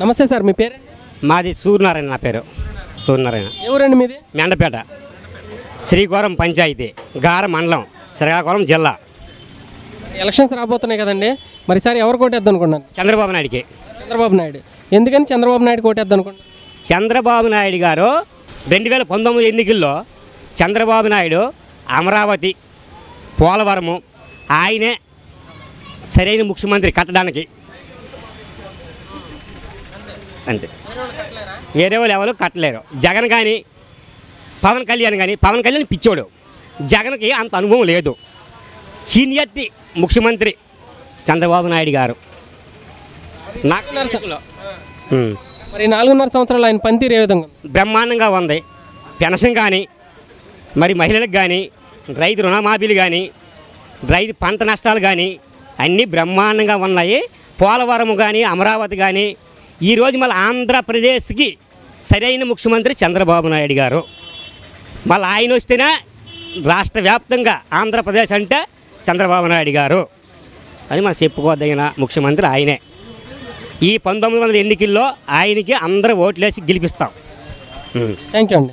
నమస్తే సార్ మీ పేరు? మాది సూర్యనారాయణ నా పేరు. సూర్యనారాయణ. ఎవరండి మీది? మెండపేట. శ్రీకాకుళం పంచాయతీ గార మండలం శ్రీకాకుళం జిల్లా. ఎలక్షన్స్ రాబోతున్నాయి కదండి. మరి ఈసారి ఎవరు కోటేద్దాం అనుకున్నాను చంద్రబాబు నాయుడికి. చంద్రబాబు నాయుడు. ఎందుకని చంద్రబాబు నాయుడు కోటేద్దాం అనుకున్నాను చంద్రబాబు నాయుడు గారు రెండు వేల పంతొమ్మిది ఎన్నికల్లో చంద్రబాబు నాయుడు అమరావతి పోలవరము ఆయనే సరైన ముఖ్యమంత్రి కట్టడానికి అంతే. వేరే వాళ్ళు ఎవరు కట్టలేరు. జగన్ కానీ పవన్ కళ్యాణ్ కానీ పవన్ కళ్యాణ్ పిచ్చోడు. జగన్కి అంత అనుభవం లేదు. సీనియర్టీ ముఖ్యమంత్రి చంద్రబాబు నాయుడు గారు. మరి నాలుగున్నర సంవత్సరాలు ఆయన పనితీరు ఏ విధంగా? బ్రహ్మాండంగా ఉంది. పెన్షన్ కానీ మరి మహిళలకు కానీ రైతు రుణమాఫీలు కానీ రైతు పంట నష్టాలు కానీ అన్నీ బ్రహ్మాండంగా ఉన్నాయి. పోలవరం కానీ అమరావతి కానీ ఈరోజు మళ్ళీ ఆంధ్రప్రదేశ్కి సరైన ముఖ్యమంత్రి చంద్రబాబు నాయుడు గారు. మళ్ళీ ఆయన వస్తేనే రాష్ట్ర వ్యాప్తంగా ఆంధ్రప్రదేశ్ అంటే చంద్రబాబు నాయుడు గారు అని మనం చెప్పుకోదగిన ముఖ్యమంత్రి ఆయనే. ఈ పంతొమ్మిది వందల ఎన్నికల్లో ఆయనకి అందరూ ఓట్లేసి గెలిపిస్తాం. థ్యాంక్ యూ అండి.